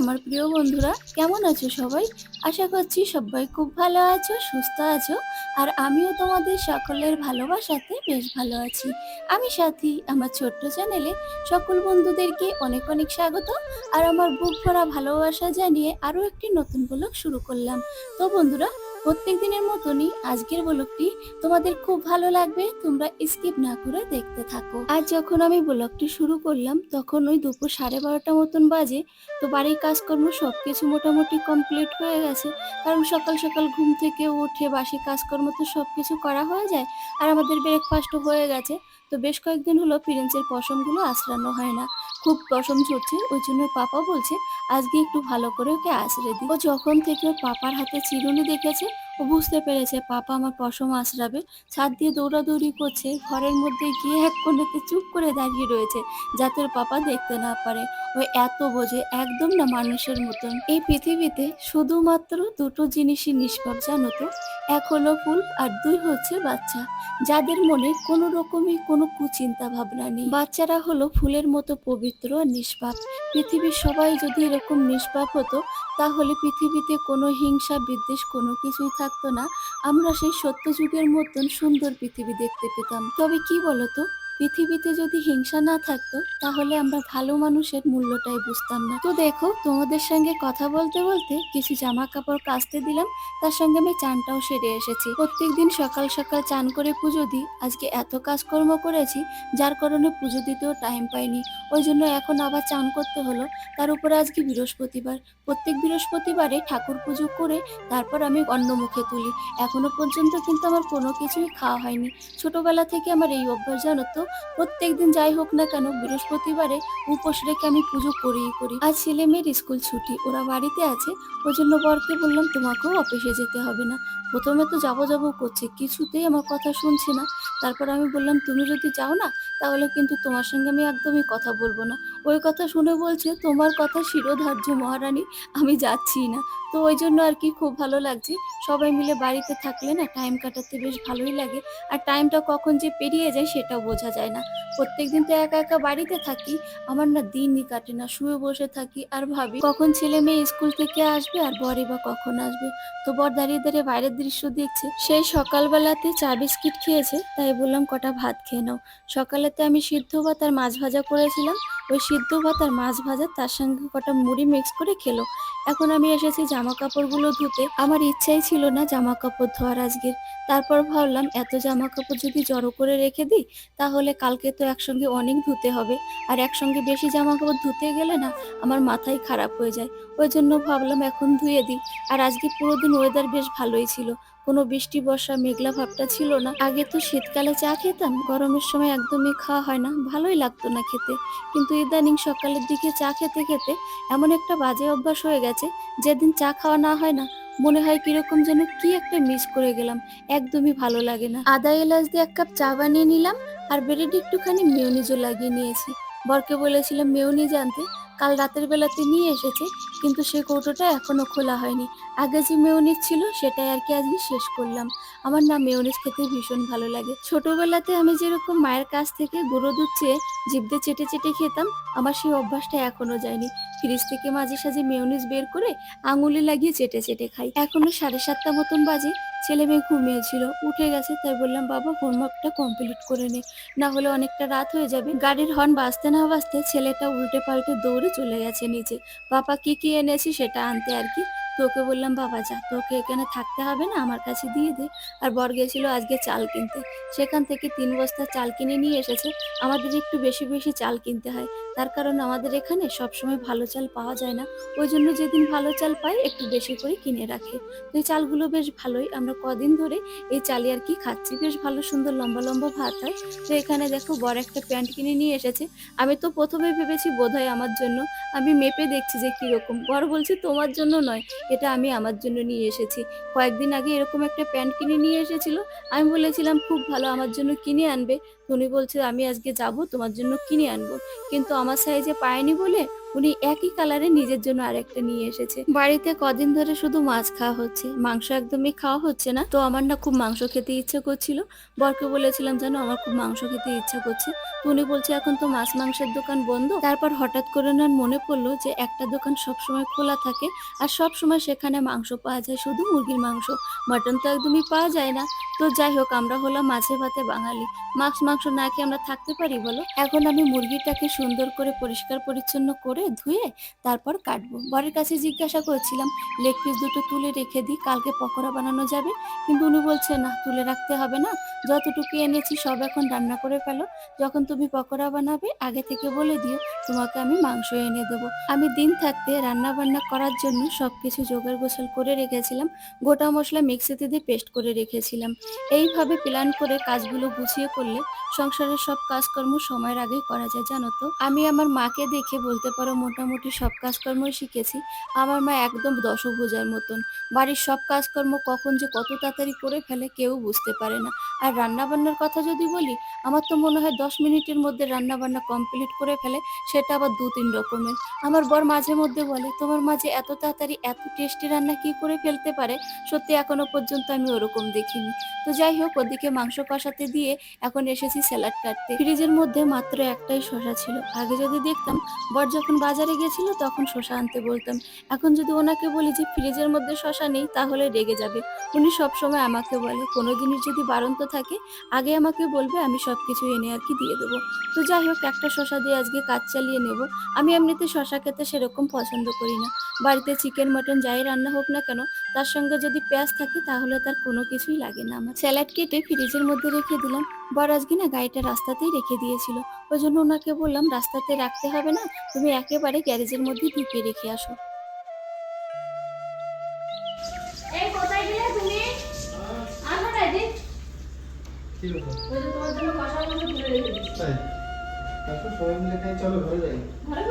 আমার প্রিয় বন্ধুরা, কেমন আছো সবাই? আশা করছি সবাই খুব ভালো আছো, সুস্থ আছো, আর আমিও তোমাদের সকলের ভালোবাসাতে বেশ ভালো আছি। আমি সাথী, আমার ছোট্ট চ্যানেলে সকল বন্ধুদেরকে অনেক অনেক স্বাগত, আর আমার বুক ভরা ভালোবাসা জানিয়ে আরও একটি নতুন ব্লগ শুরু করলাম। তো বন্ধুরা প্রত্যেক দিনের মতনই আজকের ব্লগটি তোমাদের খুব ভালো লাগবে, তোমরা স্কিপ না করে দেখতে থাকো। আর যখন আমি ব্লগটি শুরু করলাম, তখন ওই দুপুর সাড়ে বারোটা মতন বাজে, তো বাড়ির কাজকর্ম সব কিছু মোটামুটি কমপ্লিট হয়ে গেছে। কারণ সকাল সকাল ঘুম থেকে উঠে বাসি কাজকর্ম তো সব কিছু করা হয়ে যায়, আর আমাদের ব্রেকফাস্টও হয়ে গেছে, তো বেশ কয়েকদিন হলো প্রিন্সের পশমগুলো আঁচড়ানো হয় না। খুব পশম চড়ছে ওই জন্য পাপা বলছে, আজকে একটু ভালো করে ওকে আশ্রয় দিই ও যখন থেকে পাপার হাতে চিরুনি দেখেছে ও বুঝতে পেরেছে, পাপা আমার পশম আঁচড়াবে ছাদ দিয়ে দৌড়াদৌড়ি করছে, ঘরের মধ্যে গিয়ে এক কোণেতে চুপ করে দাঁড়িয়ে রয়েছে যাতে ওর পাপা দেখতে না পারে। ও এত বোঝে, একদম না মানুষের মতন। এই পৃথিবীতে শুধুমাত্র দুটো জিনিসই নিষ্পাপ জানো তো? এক হলো ফুল আর দুই হচ্ছে বাচ্চা। যাদের মনে কোনো রকমই কোনো কুচিন্তা ভাবনা নেই। বাচ্চারা হলো ফুলের মতো পবিত্র আর নিষ্পাপ। পৃথিবীর সবাই যদি এরকম নিষ্পাপ হতো, তাহলে পৃথিবীতে কোনো হিংসা, বিদ্বেষ কোনো কিছুই থাকতো না আমরা সেই সত্য যুগের মতন সুন্দর পৃথিবী দেখতে পেতাম। তবে কি বলতো? পৃথিবীতে যদি হিংসা না থাকতো, তাহলে আমরা ভালো মানুষের মূল্যটাই বুঝতাম না। তো দেখো, তোমাদের সঙ্গে কথা বলতে বলতে কিছু জামা কাপড় কাচতে দিলাম, তার সঙ্গে আমি চানটাও সেরে এসেছি। প্রত্যেকদিন সকাল সকাল চান করে পুজো দিই, আজকে এত কাজকর্ম করেছি, যার কারণে পুজো দিতেও টাইম পাইনি। ওই জন্য এখন আবার চান করতে হলো, তার উপরে আজকে বৃহস্পতিবার। প্রত্যেক বৃহস্পতিবারে ঠাকুর পুজো করে তারপর আমি অন্য মুখে তুলি। এখনও পর্যন্ত কিন্তু আমার কোনো কিছুই খাওয়া হয়নি। ছোটবেলা থেকে আমার এই অভ্যাস, জানো তো প্রত্যেকদিন যাই হোক না কেন, বৃহস্পতিবারে উপোস রেখে আমি পুজো করেই করি। আর ছেলে মেয়ের স্কুল ছুটি, ওরা বাড়িতে আছে ওই জন্য বরকে বললাম, তোমাকেও অফিসে যেতে হবে না। প্রথমে তো যাব যাব করছে, কিছুতেই আমার কথা শুনছে না। তারপর আমি বললাম, তুমি যদি যাও না তাহলে কিন্তু তোমার সঙ্গে আমি একদমই কথা বলব না। ওই কথা শুনে বলছে, তোমার কথা শিরোধার্য মহারানী, আমি যাচ্ছি না। তো ওই জন্য আর কি খুব ভালো লাগছে। সবাই মিলে বাড়িতে থাকলে না টাইম কাটাতে বেশ ভালোই লাগে। আর টাইমটা কখন যে পেরিয়ে যায় সেটাও বোঝা যায় না। প্রত্যেকদিন তো একা একা বাড়িতে থাকি, আমার না দিনই কাটে না। শুয়ে বসে থাকি আর ভাবি, কখন ছেলে মেয়ে স্কুল থেকে আসবে আর বরে বা কখন আসবে? তো বর দাঁড়িয়ে দাঁড়িয়ে বাইরের দৃশ্য দেখছে। সেই সকালবেলাতে চা বিস্কিট খেয়েছে, তাই বললাম, কটা ভাত খেয়ে নাও। সকালেতে আমি সিদ্ধ ভাত আর মাছ ভাজা করেছিলাম। ওই সিদ্ধ ভাত আর মাছ ভাজা তার সঙ্গে কটা মুড়ি মিক্স করে খেলো। এখন আমি এসেছি জামা কাপড়গুলো ধুতে। আমার ইচ্ছাই ছিল না জামা কাপড় ধোয়ার আজকের। তারপর ভাবলাম, এত জামা কাপড় যদি জড়ো করে রেখে দিই, তাহলে কালকে তো একসঙ্গে অনেক ধুতে হবে। আর একসঙ্গে বেশি জামা কাপড় ধুতে গেলে না, আমার মাথাই খারাপ হয়ে যায়। ওই জন্য ভাবলাম এখন ধুয়ে দিই। আর আজকে পুরো দিন ওয়েদার বেশ ভালোই ছিল। কোনো বৃষ্টি, বর্ষা, মেঘলা ভাবটা ছিল না। আগে তো শীতকালে চা খেতাম, গরমের সময় একদমই খাওয়া হয় না, ভালোই লাগতো না খেতে। কিন্তু ইদানিং সকালের দিকে চা খেতে খেতে এমন একটা বাজে অভ্যাস হয়ে গেছে, যেদিন চা খাওয়া না হয় না, মনে হয় কীরকম যেন কি একটা মিস করে গেলাম, একদমই ভালো লাগে না। আদা এলাচ দিয়ে এক কাপ চা বানিয়ে নিলাম, আর ব্রেডে একটুখানি মেয়নিজও লাগিয়ে নিয়েছি। বরকে বলেছিলাম, মেয়নিজ আনতে। কাল রাতের বেলাতে নিয়ে এসেছে, কিন্তু সেই কৌটোটা এখনও খোলা হয়নি। আগে যে মেয়নিজ ছিল, সেটাই আর কি আজকে শেষ করলাম। আমার না মেয়নিজ খেতে ভীষণ ভালো লাগে। ছোটবেলাতে আমি যেরকম মায়ের কাছ থেকে গুঁড়ো দুধ চেয়ে জিভতে চেটে চেটে খেতাম, আমার সেই অভ্যাসটা এখনও যায়নি। ফ্রিজ থেকে মাঝে সাঝে মেয়নিজ বের করে আঙুলে লাগিয়ে চেটে চেটে খাই। এখনও সাড়ে সাতটা মতন বাজে ছেলে মেয়ে ঘুমিয়েছিল। উঠে গেছে, তাই বললাম, বাবা, হোমওয়ার্কটা কমপ্লিট করে নে। না হলে অনেকটা রাত হয়ে যাবে। গাড়ির হর্ন বাজতে না বাজতে ছেলেটা উল্টে পাল্টে দৌড়ে চলে গেছে নিচে বাবা, কি কি এনেছি সেটা আনতে আর কি? তোকে বললাম, বাবা যা, তোকে এখানে থাকতে হবে না, আমার কাছে দিয়ে দে। আর বর গেছিল আজকে চাল কিনতে। সেখান থেকে তিন বস্তা চাল কিনে নিয়ে এসেছে। আমাদের একটু বেশি বেশি চাল কিনতে হয়। তার কারণ আমাদের এখানে সবসময় ভালো চাল পাওয়া যায় না। ওই জন্য যেদিন ভালো চাল পাই একটু বেশি করে কিনে রাখে। তো এই চালগুলো বেশ ভালোই। আমরা কদিন ধরে এই চালে আর কি খাচ্ছি। বেশ ভালো, সুন্দর, লম্বা লম্বা ভাত হয়। তো এখানে দেখো বড় একটা প্যান্ট কিনে নিয়ে এসেছে। আমি তো প্রথমে ভেবেছি বোধহয় আমার জন্য। আমি মেপে দেখছি যে কীরকম। বর বলছে, তোমার জন্য নয়। এটা আমি আমার জন্য নিয়ে এসেছি। কয়েকদিন আগে এরকম একটা প্যান্ট কিনে নিয়ে এসেছিল। আমি বলেছিলাম, খুব ভালো, আমার জন্য কিনে আনবে। উনি বলছে আমি আজকে যাব, তোমার জন্য কিনে আনব। কিন্তু আমার সাইজে পায়নি বলে উনি একই কালারে নিজের জন্য আরেকটা নিয়ে এসেছে। বাড়িতে কদিন ধরে শুধু মাছ খাওয়া হচ্ছে, মাংস একদমই খাওয়া হচ্ছে না। তো আমার না খুব মাংস খেতে ইচ্ছে করছিল। বরকে বলেছিলাম জানো আমার খুব মাংস খেতে ইচ্ছা করছে। উনি বলছে, এখন তো মাছ মাংসের দোকান বন্ধ। তারপর হঠাৎ করে ওনার মনে পড়ল যে একটা দোকান সবসময় খোলা থাকে আর সব সময় সেখানে মাংস পাওয়া যায়, শুধু মুরগির মাংস। মাটন তো একদমই পাওয়া যায় না। তো যাই হোক, আমরা হলাম মাছে ভাতে বাঙালি। মাছ মাংস না খেয়ে আমরা থাকতে পারি বলো? এখন আমি মুরগিটাকে সুন্দর করে পরিষ্কার পরিচ্ছন্ন করে ধুয়ে তারপর কাটবো। বরের কাছে জিজ্ঞাসা করেছিলাম, লেগ পিস দুটো তুলে রেখে দিই, কালকে পকোড়া বানানো যাবে? কিন্তু উনি বলছে, না, তুলে রাখতে হবে না। যতটুকু এনেছি সব এখন রান্না করে ফেলো। যখন তুমি পকোড়া বানাবে, আগে থেকে বলে দিও, তোমাকে আমি মাংস এনে দেবো। আমি দিন থাকতে রান্না বান্না করার জন্য সবকিছু জোগাড় গোছাল করে রেখেছিলাম। গোটা মশলা মিক্সিতে দিয়ে পেস্ট করে রেখেছিলাম। এইভাবে প্ল্যান করে কাজগুলো গুছিয়ে করলে সংসারের সব কাজকর্ম সময়ের আগেই করা যায়, জানো তো? আমি আমার মাকে দেখে বলতে পারো মোটামুটি সব কাজকর্মই শিখেছি। আমার মা একদম দশভুজার মতন। বাড়ির সব কাজকর্ম কখন যে কত তাড়াতাড়ি করে ফেলে কেউ বুঝতে পারে না। আর রান্না বান্নার কথা যদি বলি, আমার তো মনে হয় দশ মিনিটের মধ্যে রান্না বান্না কমপ্লিট করে ফেলে, সেটা আবার দু তিন রকমের। আমার বর মাঝে মধ্যে বলে, তোমার মাঝে এত তাড়াতাড়ি এত টেস্টি রান্না কি করে ফেলতে পারে? সত্যি এখনও পর্যন্ত আমি ওরকম দেখিনি। তো যাই হোক, ওদিকে মাংস কষাতে দিয়ে এখন এসেছি স্যালাড কাটতে। ফ্রিজের মধ্যে মাত্র একটাই শশা ছিল। আগে যদি দেখতাম, বর যখন বাজারে গেছিল তখন শশা আনতে বলতাম, এখন যদি ওনাকে বলি যে ফ্রিজের মধ্যে শশা নেই, তাহলে রেগে যাবে। উনি সব সময় আমাকে বলে, কোনো জিনিস যদি বারন্ত থাকে, আগে আমাকে বলবে, আমি সব কিছু এনে আর কি দিয়ে দেবো। তো যাই হোক, একটা শশা দিয়ে আজকে কাজ চালিয়ে নেব। আমি এমনিতে শশা খেতে সেরকম পছন্দ করি না। বাড়িতে চিকেন মটন যাই রান্না হোক না কেন তার সঙ্গে যদি পেঁয়াজ থাকে তাহলে তার কোনো কিছুই লাগে না। আমার স্যালাড কেটে ফ্রিজের মধ্যে রেখে দিলাম। বর আজকে না গাড়িটা রাস্তাতেই রেখে দিয়েছিল। ওই জন্য ওনাকে বললাম রাস্তাতে রাখতে হবে না তুমি একেবারে গ্যারেজের মধ্যে ঢুকিয়ে রেখে আসো। এই কোথায় গেলে তুমি? আসো না এদিক কি ব্যাপার? ওই যে তোমার জন্য কষা মিলে চলো ঘরে যাই। ঘরে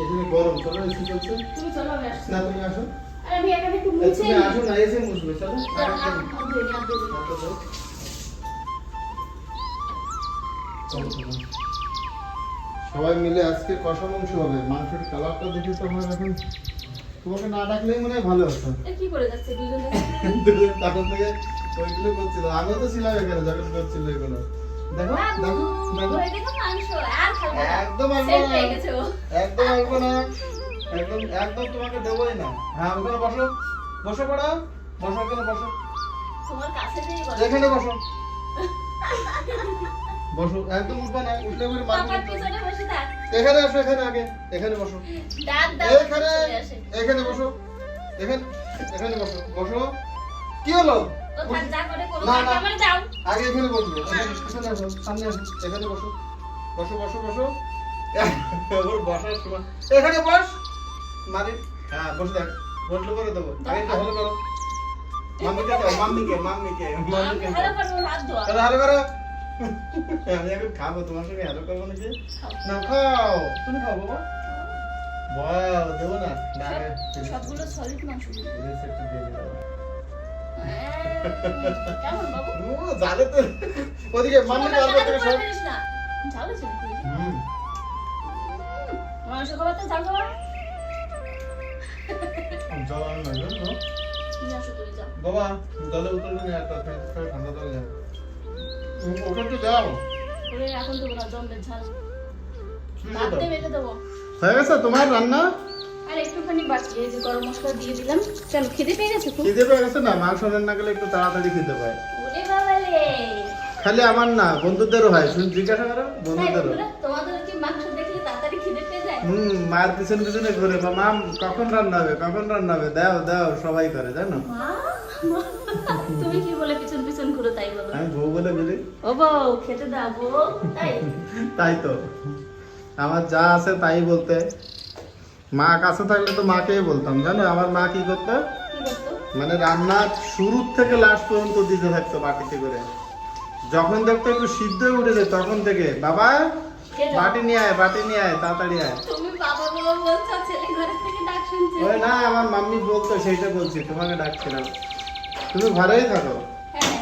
এখানে গরম, চলো, এসি চলছে। তুমি চলো আমি আসছি। না, তুমি আসো। আর আমি এখানে একটু মুছে তুমি আসো না, এসে মুছবে, চলো। সবাই মিলে আজকে কষা মাংস হবে। মাংসের কালারটা দেখে তো আমার এখন তোমাকে না ডাকলেই মনে হয় ভালো হতো। কি করে যাচ্ছে দুজন তখন থেকে ওইগুলো করছিল। আমিও তো ছিলাম এখানে যখন করছিল এগুলো। দেখো দেখো দেখো। মাংস আর খাব না। একদম একদম আসব না। একদম একদম তোমাকে দেবোই না। হ্যাঁ ওখানে বসো। বসো পড়া। বসো ওখানে বসো। তোমার কাছে এখানে বসো। বসো। একদম উঠবে না উঠলে করে পাপার পিছনে বসে থাক। এখানে আসো এখানে আগে। এখানে বসো। দাঁত দাঁত এখানে এখানে বসো। এখানে এখানে বসো। বসো। কি হলো? ও থাক যা করে করো না, থাক, না। আমার যাও। আগে এখানে বসবে এখানে এখানে আসো সামনে আসো এখানে বসো। বসো বসো বসো। ওর বসার সময়। এখানে বস। মারি হ্যাঁ বসে দেখ বসলে করে দেবো। আগে একটু ভালো করো। মাম্মিকে দাও মাম্মিকে মাম্মিকে মাম্মিকে ভালো করব হাত ধোয়া। তাহলে ভালো করো। আমি এখন খাব তোমার সঙ্গে হ্যালো করব নাকি? না খাও। তুমি খাও বাবা। বাহ দেবো না। সবগুলো সলিড মাংস দিয়ে কেমন বাবু? জালে তো ওদিকে কাল জানাতে থেকে সব। ঝাল আছে হুম। মাংস খাবার তো ঝাল খাবার। জল আনো না জানো? বাবা জলে উতলে নিয়ে একটা ফ্রিজ থেকে ঠান্ডা জল যাও ওখানে তো যাও। ওরে এখন দেবো না ঝাল। ভাত দিয়ে বেঁধে দেবো। হয়ে গেছে তোমার রান্না? আর একটুখানি বাকি এই যে গরম মশলা দিয়ে দিলাম। কেন খেতে পেয়ে গেছো খুব? খিদে পেয়ে গেছে না মাংস রান্না করলে একটু তাড়াতাড়ি খেতে পায়। ওরে বাবা রে। খালি আমার না বন্ধুদেরও হয় শুন জিজ্ঞাসা করো বন্ধুদেরও। বন্ধুরা, তোমাদের কি মাংস দেখলে তাড়াতাড়ি খিদে পেয়ে যায়। হুম মায়ের পিছনে পিছনে ঘুরে বা মাম কখন রান্না হবে কখন রান্না হবে? দাও দাও সবাই করে জানো? মা, মা, তুমি কি বলে পিছন পিছন ঘুরো তাই বলো? আমি বউ বলে বলি ও বউ খেতে দাও বউ তাই? তাই তো। আমার যা আছে তাই বলতে। মা কাছে থাকলে তো মাকেই বলতাম জানো? আমার মা কি করতো? মানে রান্না শুরু থেকে লাস্ট পর্যন্ত দিতে থাকতো বাটিতে করে। যখন দেখতো একটু সিদ্ধ হয়ে উঠেছে তখন থেকে বাবা বাটি নিয়ে আয় বাটি নিয়ে আয় তাড়াতাড়ি আয়। ওই না আমার মাম্মি বলতো সেইটা বলছি তোমাকে ডাকছিলাম। তুমি ঘরেই থাকো। হ্যাঁ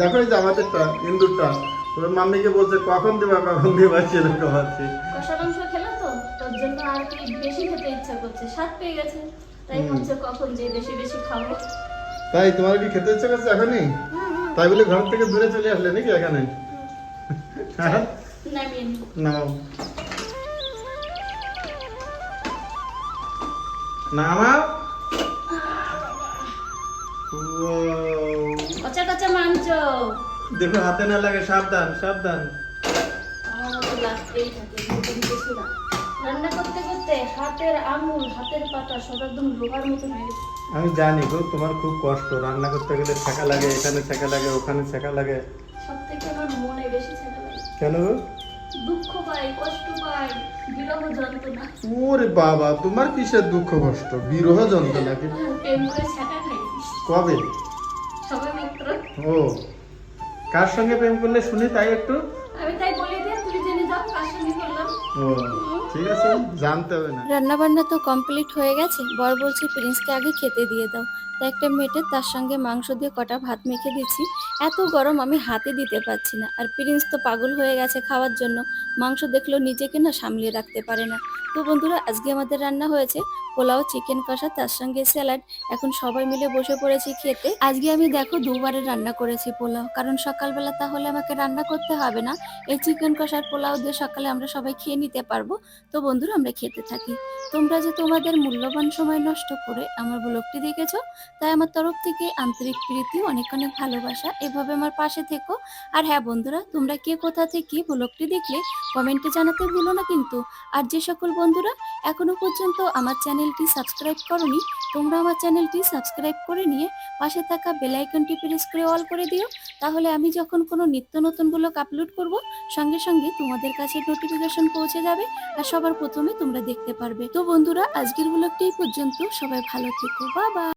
দেখো এই যে আমাদেরটা ইন্দুরটা। তোর মাম্মিকে বলছে কখন দিবা কখন দিবা? সেরকম আছে। কষা মাংস খেলো তো তোর জন্য আর কি বেশি খেতে ইচ্ছা করছে। স্বাদ পেয়ে গেছে তাই ভাবছে কখন যে বেশি বেশি খাব। তাই তোমার কি খেতে ইচ্ছে করছে এখনই? তাই বলে ঘর থেকে দূরে চলে আসলে নাকি এখানে? হ্যাঁ? নাও। নামাও! কচা কচা মাংস। দেখো হাতে না লাগে সাবধান সাবধান। আমার মতো লাগতেই থাকে নতুন কিছু না। রান্না করতে করতে হাতের আঙুল হাতের পাতা সব একদম লোহার মতো হয়ে গেছে আমি জানি গো তোমার খুব কষ্ট। রান্না করতে গেলে ছেঁকা লাগে এখানে ছেঁকা লাগে ওখানে ছেঁকা লাগে। সব থেকে আমার মনে বেশি ছেড়ে লাগে। কেন গো? দুঃখ পাই কষ্ট পাই বিরহ যন্ত্রণা। ওরে বাবা তোমার কিসের দুঃখ কষ্ট? বিরহ যন্ত্রণা কি? প্রেম করে ছাটা খাই। কবে? সবাই মাত্র। ও। কার সঙ্গে প্রেম করলে শুনি তাই একটু? আমি তাই বলি ঠিক আছে, জানতে হবে না। রান্না বান্না তো কমপ্লিট হয়ে গেছে। বর বলছে, প্রিন্সকে আগে খেতে দিয়ে দাও। তাই একটা মেটে তার সঙ্গে মাংস দিয়ে কটা ভাত মেখে দিচ্ছি। এত গরম আমি হাতে দিতে পারছি না। আর প্রিন্স তো পাগল হয়ে গেছে খাওয়ার জন্য। মাংস দেখলেও নিজেকে না সামলিয়ে রাখতে পারে না। তো বন্ধুরা, আজকে আমাদের রান্না হয়েছে পোলাও, চিকেন কষা, তার সঙ্গে স্যালাড। এখন সবাই মিলে বসে পড়েছি খেতে। আজকে আমি দেখো দুবারে রান্না করেছি পোলাও। কারণ সকালবেলা তাহলে আমাকে রান্না করতে হবে না। এই চিকেন কষার পোলাও দিয়ে সকালে আমরা সবাই খেয়ে নিতে পারব। তো বন্ধুরা, আমরা খেতে থাকি। তোমরা যে তোমাদের মূল্যবান সময় নষ্ট করে আমার ব্লগটি দেখেছ, তাই আমার তরফ থেকে আন্তরিক প্রীতি, অনেক অনেক ভালোবাসা। এভাবে আমার পাশে থেকো। আর হ্যাঁ বন্ধুরা, তোমরা কে কোথা থেকে ব্লগটি দেখলে, কমেন্টে জানাতে ভুলো না কিন্তু। আর যে সকল বন্ধুরা, এখনও পর্যন্ত আমার চ্যানেলটি সাবস্ক্রাইব করনি তোমরা আমার চ্যানেলটি সাবস্ক্রাইব করে নিয়ে পাশে থাকা বেল আইকনটি প্রেস করে অল করে দিও। তাহলে আমি যখন কোনো নিত্য নতুন ব্লগ আপলোড করব, সঙ্গে সঙ্গে তোমাদের কাছে নোটিফিকেশন পৌঁছে যাবে আর সবার প্রথমে তোমরা দেখতে পারবে। তো বন্ধুরা, আজকের ব্লগটি পর্যন্ত। সবাই ভালো থেকো। বাবা